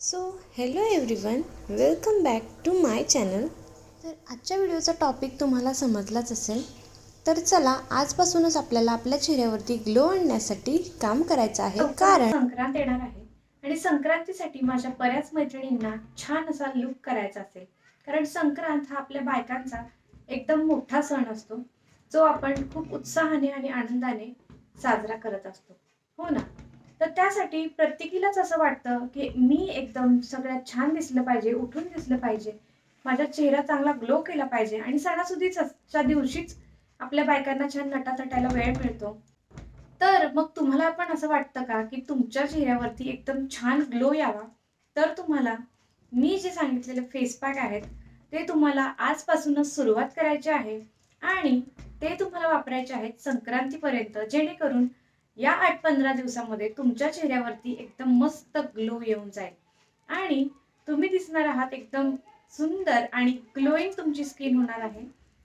So hello everyone welcome back to my channel तर आजच्या व्हिडिओचा topic तुम्हाला समजलाच असेल. तर चला आजपासूनच आपल्याला आपल्या चेहऱ्यावरती ग्लो आणण्यासाठी काम करायचं आहे. कारण संक्रांत येणार आहे. आणि संक्रांतीसाठी माझ्या बऱ्याच मैत्रिणींना छान असा लुक करायचा असेल. कारण संक्रांत हा आपल्या बायकांचा एकदम मोठा सण असतो. जो आपण खूप उत्साहाने आणि आनंदाने साजरा करत असतो. हो ना? तर त्यासाठी प्रत्येकीलाच असं वाटतं की मी एकदम सगळ्यात छान दिसलं पाहिजे उठून दिसलं पाहिजे. माझा चेहरा चांगला ग्लो केला पाहिजे. आणि सणासुदीच्या दिवशीच आपल्या बायकांना छान नटातटायला वेळ मिळतो. तर मग तुम्हाला पण असं वाटतं का की तुमच्या चेहऱ्यावरती एकदम छान ग्लो यावा? तर तुम्हाला मी जे सांगितलेले फेस पॅक आहेत ते तुम्हाला आजपासूनच सुरुवात करायचे आहे. आणि ते तुम्हाला वापरायचे आहेत संक्रांतीपर्यंत जेणेकरून या आठ पंधरा दिवसामध्ये तुमच्या चेहऱ्यावरती एकदम मस्त ग्लो येऊन जाईल. आणि तुम्ही दिसणार आहात एकदम सुंदर आणि ग्लोईंग तुमची स्किन होणार आहे.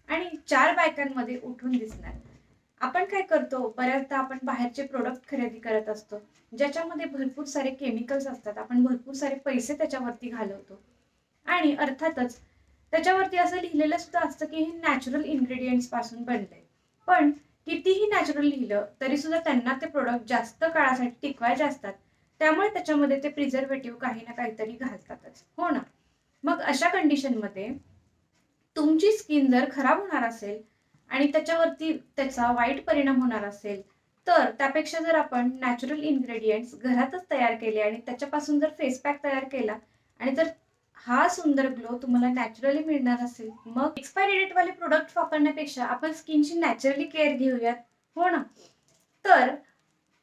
आणि चार बायकांमध्ये उठून दिसणार. आपण काय करतो? बऱ्याचदा आपण बाहेरचे प्रोडक्ट खरेदी करत असतो. ज्याच्यामध्ये भरपूर सारे केमिकल्स असतात. आपण भरपूर सारे पैसे त्याच्यावरती घालवतो. आणि अर्थातच त्याच्यावरती असं लिहिलेलं सुद्धा असतं की हे नॅचरल इन्ग्रेडियंट्सपासून पासून बनले पण कितीही नॅचरल लिहिलं तरी सुद्धा त्यांना ते प्रोडक्ट जास्त काळासाठी टिकवायचे असतात. त्यामुळे त्याच्यामध्ये ते प्रिझर्वेटिव्ह काही ना काहीतरी घालतातच. हो ना? मग अशा कंडिशनमध्ये तुमची स्किन जर खराब होणार असेल आणि त्याच्यावरती त्याचा वाईट परिणाम होणार असेल तर त्यापेक्षा जर आपण नॅचरल इन्ग्रेडियंट्स घरातच तयार केले आणि त्याच्यापासून जर फेस पॅक तयार केला आणि जर हा सुंदर ग्लो तुम्हाला नॅचरली मिळणार असेल. मग एक्सपायरी डेटवाले प्रोडक्ट वापरण्यापेक्षा आपण स्किनची नॅचरली केअर घेऊयात. हो ना? तर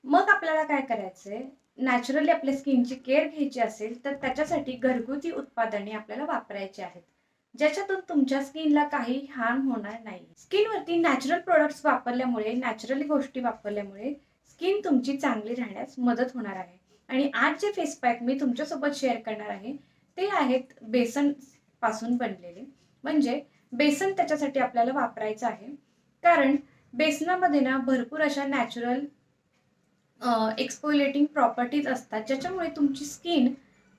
मग आपल्याला काय करायचंय? नॅचरली आपल्या स्किनची केअर घ्यायची असेल तर त्याच्यासाठी घरगुती उत्पादने आपल्याला वापरायची आहेत. ज्याच्यातून तुमच्या स्किनला काही हार्म होणार नाही. स्किनवरती नॅचरल प्रोडक्ट्स वापरल्यामुळे नॅचरली गोष्टी वापरल्यामुळे स्किन तुमची चांगली राहण्यास मदत होणार आहे. आणि आज जे फेस पॅक मी तुमच्यासोबत शेअर करणार आहे ते आहेत बेसनपासून बनलेले. म्हणजे बेसन त्याच्यासाठी आपल्याला वापरायचं आहे. कारण बेसनामध्ये ना भरपूर अशा नॅचरल एक्सपोलेटिंग प्रॉपर्टीज असतात. ज्याच्यामुळे तुमची स्किन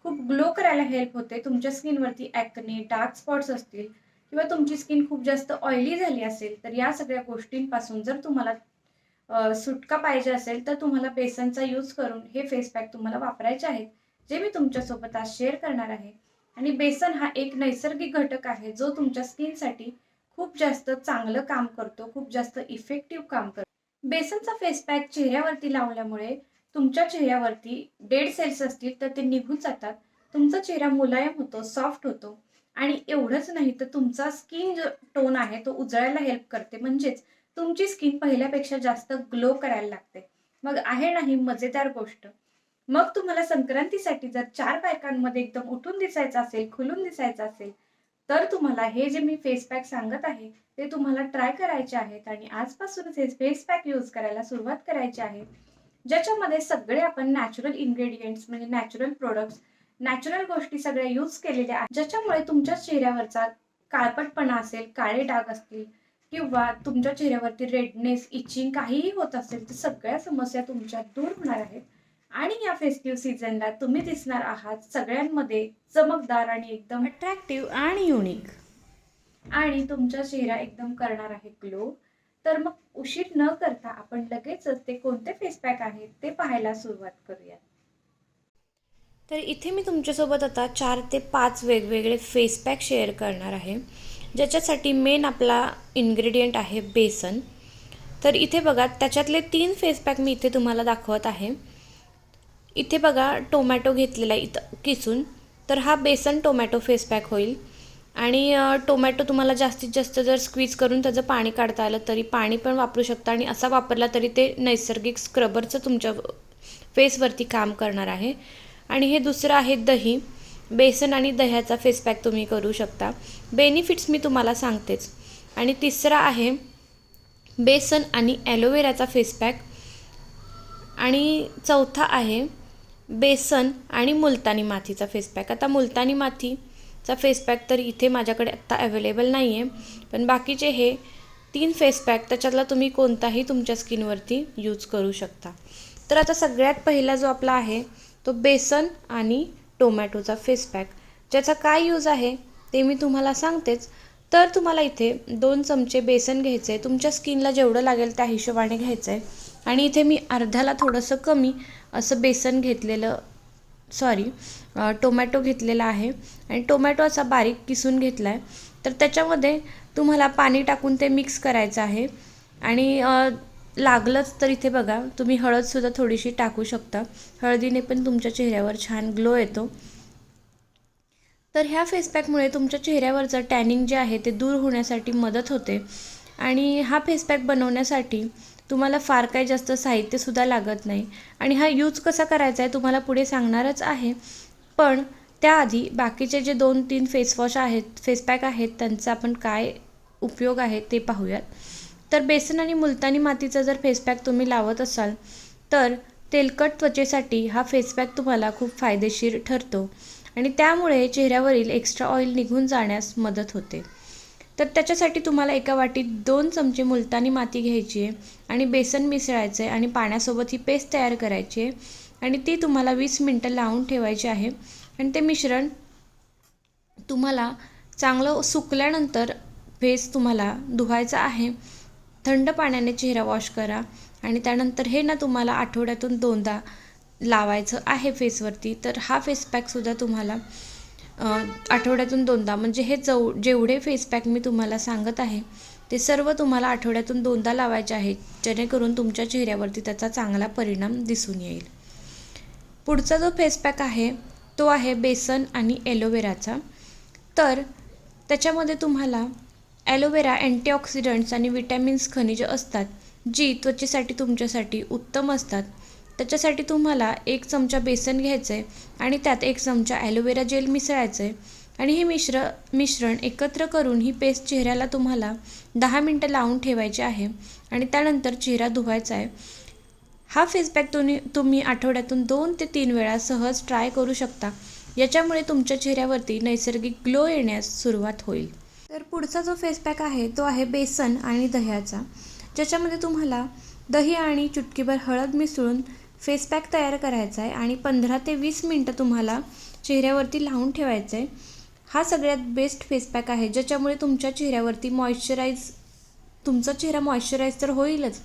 खूप ग्लो करायला हेल्प होते. तुमच्या स्किनवरती ॲक्ने डार्क स्पॉट्स असतील किंवा तुमची स्किन खूप जास्त ऑइली झाली असेल तर या सगळ्या गोष्टींपासून जर तुम्हाला सुटका पाहिजे असेल तर तुम्हाला बेसनचा यूज करून हे फेस पॅक तुम्हाला वापरायचे आहेत. जे मी तुमच्यासोबत आज शेअर करणार आहे. आणि बेसन हा एक नैसर्गिक घटक आहे जो तुमच्या स्किनसाठी खूप जास्त चांगलं काम करतो खूप जास्त इफेक्टिव्ह काम करतो. बेसनचा फेस पॅक चेहऱ्यावरती लावल्यामुळे तुमच्या चेहऱ्यावरती डेड सेल्स असतील तर ते निघून जातात. तुमचा चेहरा मुलायम होतो सॉफ्ट होतो. आणि एवढंच नाही तर तुमचा स्किन जो टोन आहे तो उजळायला हेल्प करते. म्हणजेच तुमची स्किन पहिल्यापेक्षा जास्त ग्लो करायला लागते. मग आहे नाही मजेदार गोष्ट. मग तुम्हाला संक्रांतीसाठी जर चार बायकांमध्ये एकदम उठून दिसायचं असेल खुलून दिसायचं असेल तर तुम्हाला हे जे मी फेस पॅक सांगत आहे ते तुम्हाला ट्राय करायचे आहेत आणि आजपासूनच हे फेस पॅक यूज करायला सुरुवात करायची आहे. ज्याच्यामध्ये सगळे आपण नॅचरल इन्ग्रेडियंट्स म्हणजे नॅचरल प्रोडक्ट्स नॅचरल गोष्टी सगळ्या यूज केलेल्या आहेत. ज्याच्यामुळे तुमच्या चेहऱ्यावरचा काळपटपणा असेल काळे डाग असतील किंवा तुमच्या चेहऱ्यावरती रेडनेस इचिंग काहीही होत असेल तर सगळ्या समस्या तुमच्या दूर होणार आहेत. आणि या फेस्टिव्ह सीझनला तुम्ही दिसणार आहात सगळ्यांमध्ये चमकदार आणि एकदम अट्रॅक्टिव्ह आणि युनिक आणि तुमचा चेहरा एकदम करणार आहे ग्लो तर मग उशीर न करता आपण लगेचच ते कोणते फेस पॅक आहेत ते पाहायला सुरुवात करूया तर इथे मी तुमच्यासोबत आता चार ते पाच वेगवेगळे फेस पॅक शेअर करणार आहे. ज्याच्यासाठी मेन आपला इन्ग्रेडियंट आहे बेसन. तर इथे बघा त्याच्यातले तीन फेस पॅक मी इथे तुम्हाला दाखवत आहे. इथे बघा टोमॅटो घेतलेला आहे इथं किसून. तर हा बेसन टोमॅटो फेस पॅक होईल. आणि टोमॅटो तुम्हाला जास्तीत जास्त जर स्क्वीज करून त्याचं पाणी काढता आलं तरी पाणी पण वापरू शकता. आणि असा वापरला तरी ते नैसर्गिक स्क्रबरचं तुमच्या फेसवरती काम करणार आहे. आणि हे दुसरं आहे दही. बेसन आणि दह्याचा फेस पॅक तुम्ही करू शकता. बेनिफिट्स मी तुम्हाला सांगतेच. आणि तिसरा आहे बेसन आणि ॲलोवेराचा फेस पॅक आणि चौथा आहे बेसन आणि मुलतानी मातीचा फेसपॅक आता मुलतानी मातीचा फेसपॅक तर इथे माझ्याकडे आत्ता अवेलेबल नाही आहे पण बाकीचे हे तीन फेसपॅक त्याच्यातला तुम्ही कोणताही तुमच्या स्किनवरती यूज करू शकता. तर आता सगळ्यात पहिला जो आपला आहे तो बेसन आणि टोमॅटोचा फेसपॅक ज्याचा काय यूज आहे ते मी तुम्हाला सांगतेच. तर तुम्हाला इथे दोन चमचे बेसन घ्यायचं आहे तुमच्या स्किनला जेवढं लागेल त्या हिशोबाने घ्यायचं आहे आणि इथे मी अर्ध्याला थोडंसं कमी असं बेसन घेतलेलं सॉरी टोमॅटो घेतलेला आहे. आणि टोमॅटो असा बारीक किसून घेतला आहे तर त्याच्यामध्ये तुम्हाला पाणी टाकून ते मिक्स करायचं आहे. आणि लागलंच तर इथे बघा तुम्ही हळदसुद्धा थोडीशी टाकू शकता. हळदीने पण तुमच्या चेहऱ्यावर छान ग्लो येतो. तर ह्या फेसपॅकमुळे तुमच्या चेहऱ्यावरचं टॅनिंग जे आहे ते दूर होण्यासाठी मदत होते. आणि हा फेस पॅक बनवण्यासाठी तुम्हाला फार काही जास्त साहित्यसुद्धा लागत नाही. आणि हा यूज कसा करायचा आहे तुम्हाला पुढे सांगणारच आहे. पण त्याआधी बाकीचे जे दोन तीन फेसवॉश आहेत फेसपॅक आहेत त्यांचा आपण काय उपयोग आहे ते पाहूयात. तर बेसन आणि मुलतानी मातीचा जर फेसपॅक तुम्ही लावत असाल तर तेलकट त्वचेसाठी हा फेसपॅक तुम्हाला खूप फायदेशीर ठरतो. आणि त्यामुळे चेहऱ्यावरील एक्स्ट्रा ऑइल निघून जाण्यास मदत होते. तर त्याच्यासाठी तुम्हाला एका वाटीत दोन चमचे मुलतानी माती घ्यायची आहे आणि बेसन मिसळायचं आहे आणि पाण्यासोबत ही पेस्ट तयार करायची आहे. आणि ती तुम्हाला वीस मिनटं लावून ठेवायची आहे. आणि ते मिश्रण तुम्हाला चांगलं सुकल्यानंतर फेस तुम्हाला धुवायचा आहे. थंड पाण्याने चेहरा वॉश करा आणि त्यानंतर हे ना तुम्हाला आठवड्यातून दोनदा लावायचं आहे फेसवरती तर हा फेस पॅकसुद्धा तुम्हाला आठवड्यातून दोनदा म्हणजे हे चौ जेवढे फेस पॅक मी तुम्हाला सांगत आहे ते सर्व तुम्हाला आठवड्यातून दोनदा लावायचे आहेत जेणेकरून तुमच्या चेहऱ्यावरती त्याचा चांगला परिणाम दिसून येईल. पुढचा जो फेस पॅक आहे तो आहे बेसन आणि एलोवेराचा. तर त्याच्यामध्ये तुम्हाला ॲलोवेरा अँटीऑक्सिडंट्स आणि विटॅमिन्स खनिजं असतात जी त्वचेसाठी तुमच्यासाठी उत्तम असतात. त्याच्यासाठी तुम्हाला एक चमचा बेसन घ्यायचं आहे आणि त्यात एक चमचा ॲलोवेरा जेल मिसळायचं आहे आणि हे मिश्र मिश्रण एकत्र करून ही पेस्ट चेहऱ्याला तुम्हाला दहा मिनटं लावून ठेवायची आहे आणि त्यानंतर चेहरा धुवायचा आहे हा फेसपॅक तुम्ही तुम्ही आठवड्यातून दोन ते तीन वेळा सहज ट्राय करू शकता. याच्यामुळे तुमच्या चेहऱ्यावरती नैसर्गिक ग्लो येण्यास सुरुवात होईल. तर पुढचा जो फेसपॅक आहे तो आहे बेसन आणि दह्याचा. ज्याच्यामध्ये तुम्हाला दही आणि चुटकीभर हळद मिसळून फेस पॅक तयार करायचा आहे आणि पंधरा ते वीस मिनटं तुम्हाला चेहऱ्यावरती लावून ठेवायचं आहे. हा सगळ्यात बेस्ट फेस पॅक आहे ज्याच्यामुळे तुमच्या चेहऱ्यावरती मॉइश्चराईज तुमचा चेहरा मॉइश्चराईज तर होईलच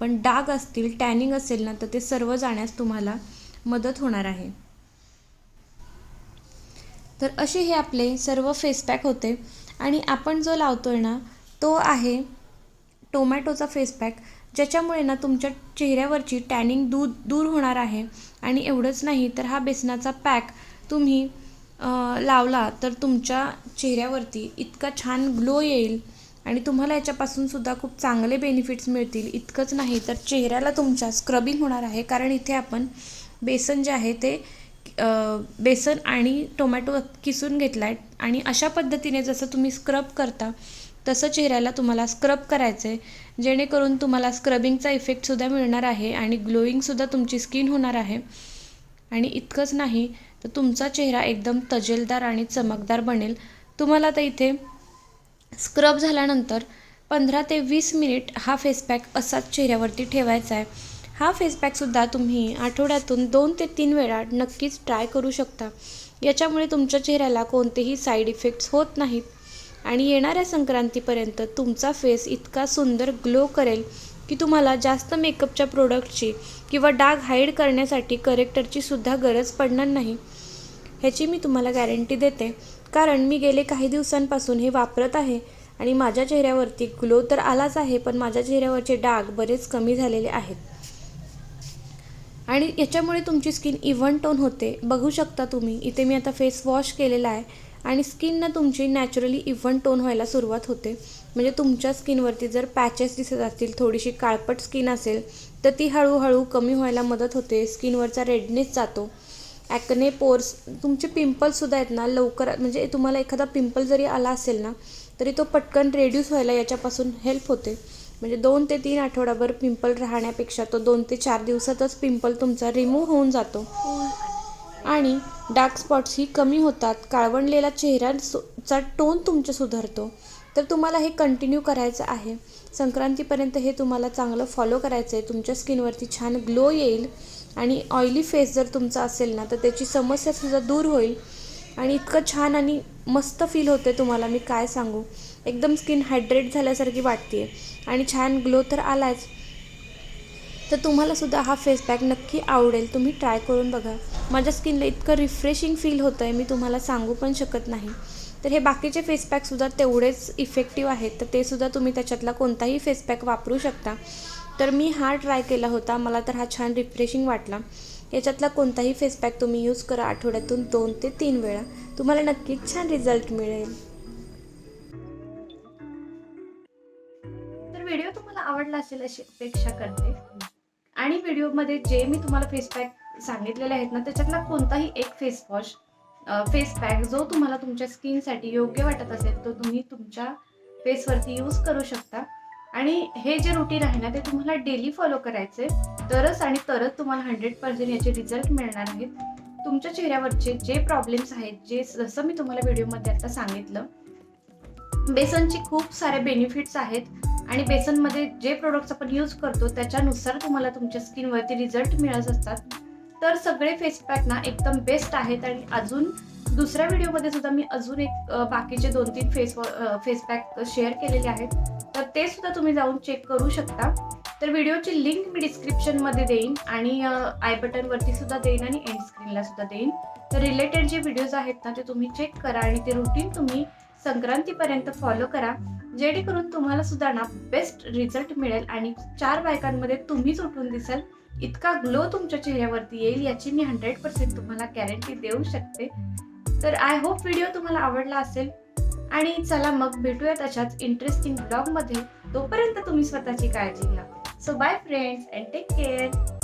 पण डाग असतील टॅनिंग असेल ना तर ते सर्व जाण्यास तुम्हाला मदत होणार आहे. तर असे हे आपले सर्व फेस पॅक होते. आणि आपण जो लावतो आहे ना तो आहे टोमॅटोचा फेस पॅक ज्याच्यामुळे ना तुमच्या चेहऱ्यावरची टॅनिंग दूर दूर होणार आहे. आणि एवढंच नाही तर हा बेसनाचा पॅक तुम्ही लावला तर तुमच्या चेहऱ्यावरती इतका छान ग्लो येईल. आणि तुम्हाला याच्यापासून सुद्धा खूप चांगले बेनिफिट्स मिळतील. इतकंच नाही तर चेहऱ्याला तुमच्या स्क्रबिंग होणार आहे. कारण इथे आपण बेसन जे आहे ते बेसन आणि टोमॅटो किसून घेतला आहे आणि अशा पद्धतीने जसं तुम्ही स्क्रब करता तसं चेहऱ्याला तुम्हाला स्क्रब करायचं आहे जेणेकरून तुम्हाला स्क्रबिंगचा इफेक्टसुद्धा मिळणार आहे आणि ग्लोईंगसुद्धा तुमची स्किन होणार आहे. आणि इतकंच नाही तर तुमचा चेहरा एकदम तजेलदार आणि चमकदार बनेल. तुम्हाला तर इथे स्क्रब झाल्यानंतर पंधरा ते वीस मिनिट हा फेस पॅक असाच चेहऱ्यावरती ठेवायचा आहे. हा फेसपॅकसुद्धा तुम्ही आठवड्यातून दोन ते तीन वेळा नक्कीच ट्राय करू शकता. याच्यामुळे तुमच्या चेहऱ्याला कोणतेही साईड इफेक्ट्स होत नाहीत. आणि येणाऱ्या संक्रांतीपर्यंत तुमचा फेस इतका सुंदर ग्लो करेल की तुम्हाला जास्त मेकअपच्या प्रोडक्टची किंवा डाग हाईड करण्यासाठी करेक्टरची सुद्धा गरज पडणार नाही. ह्याची मी तुम्हाला गॅरंटी देते. कारण मी गेले काही दिवसांपासून हे वापरत आहे आणि माझ्या चेहऱ्यावरती ग्लो तर आलाच आहे पण माझ्या चेहऱ्यावरचे डाग बरेच कमी झालेले आहेत. आणि याच्यामुळे तुमची स्किन इव्हन टोन होते. बघू शकता तुम्ही इथे मी आता फेस वॉश केलेला आहे. आणि स्किन ना तुमची नॅचरली इव्हन टोन व्हायला सुरुवात होते. म्हणजे तुमच्या स्किनवरती जर पॅचेस दिसत असतील थोडीशी काळपट स्किन असेल तर ती हळूहळू कमी व्हायला मदत होते. स्किनवरचा रेडनेस जातो. ॲकने पोर्स तुमचे पिंपल्ससुद्धा आहेत ना लवकर म्हणजे तुम्हाला एखादा पिंपल जरी आला असेल ना तरी तो पटकन रेड्यूस व्हायला याच्यापासून हेल्प होते. म्हणजे दोन ते तीन आठवडाभर पिंपल राहण्यापेक्षा तो दोन ते चार दिवसातच पिंपल तुमचा रिमूव्ह होऊन जातो. हो. आणि डार्क स्पॉट्सही कमी होतात. काळवंडलेला चा टोन तुमच्या सुधारतो. तर तुम्हाला हे कंटिन्यू करायचं आहे. संक्रांतीपर्यंत हे तुम्हाला चांगलं फॉलो करायचं आहे. तुमच्या स्किनवरती छान ग्लो येईल. आणि ऑइली फेस जर तुमचा असेल ना तर त्याची समस्यासुद्धा दूर होईल. आणि इतकं छान आणि मस्त फील होते तुम्हाला. मी काय सांगू? एकदम स्किन हायड्रेट झाल्यासारखी वाटते आणि छान ग्लो तर आलाच तर तुम्हालासुद्धा हा फेस पॅक नक्की आवडेल. तुम्ही ट्राय करून बघा. माझ्या स्किनला इतकं रिफ्रेशिंग फील होतं आहे मी तुम्हाला सांगू पण शकत नाही. तर हे बाकीचे फेस पॅकसुद्धा तेवढेच इफेक्टिव्ह आहेत. तर ते सुद्धा तुम्ही त्याच्यातला कोणताही फेस पॅक वापरू शकता. तर मी हा ट्राय केला होता. मला तर हा छान रिफ्रेशिंग वाटला. याच्यातला कोणताही फेस पॅक तुम्ही यूज करा आठवड्यातून दोन ते तीन वेळा. तुम्हाला नक्कीच छान रिझल्ट मिळेल. तर व्हिडिओ तुम्हाला आवडला असेल अशी अपेक्षा करते. आणि व्हिडिओमध्ये जे मी तुम्हाला फेस पॅक सांगितलेले आहेत ना त्याच्यातला कोणताही एक फेस वॉश फेस पॅक जो तुम्हाला तुमच्या स्किनसाठी योग्य वाटत असेल तो तुम्ही तुमच्या फेसवरती यूज करू शकता. आणि हे जे रुटीन आहे ना ते तुम्हाला डेली फॉलो करायचे. तरच आणि तरच तुम्हाला हंड्रेड पर्सेंट याचे रिझल्ट मिळणार आहेत. तुमच्या चेहऱ्यावरचे जे प्रॉब्लेम्स आहेत जे जसं मी तुम्हाला व्हिडिओमध्ये आता सांगितलं बेसनचे खूप सारे बेनिफिट्स आहेत. आणि बेसनमध्ये जे प्रोडक्ट्स आपण यूज करतो त्याच्यानुसार तुम्हाला तुमच्या स्किनवरती रिझल्ट मिळत असतात. तर सगळे फेस पॅक ना एकदम बेस्ट आहेत आणि अजून दुसऱ्या व्हिडिओमध्ये सुद्धा मी अजून एक बाकीचे दोन तीन फेस फेस पॅक शेअर केलेले आहेत. तर ते सुद्धा तुम्ही जाऊन चेक करू शकता. तर व्हिडिओची लिंक मी डिस्क्रिप्शनमध्ये देईन आणि आय बटनवरती सुद्धा देईन आणि एंड स्क्रीनला सुद्धा देईन. तर रिलेटेड जे व्हिडिओज आहेत ना ते तुम्ही चेक करा आणि ते रुटीन तुम्ही संक्रांतीपर्यंत फॉलो करा. जेणेकरून तुम्हाला सुद्धा ना बेस्ट रिझल्ट मिळेल आणि चार बायकांमध्ये तुम्हीच उठून दिसाल. इतका ग्लो तुमच्या चेहऱ्यावरती येईल याची मी हंड्रेड पर्सेंट तुम्हाला गॅरंटी देऊ शकते. तर आय होप व्हिडिओ तुम्हाला आवडला असेल. आणि चला मग भेटूयात अशाच इंटरेस्टिंग ब्लॉगमध्ये तोपर्यंत तुम्ही स्वतःची काळजी घ्या. So bye friends and take care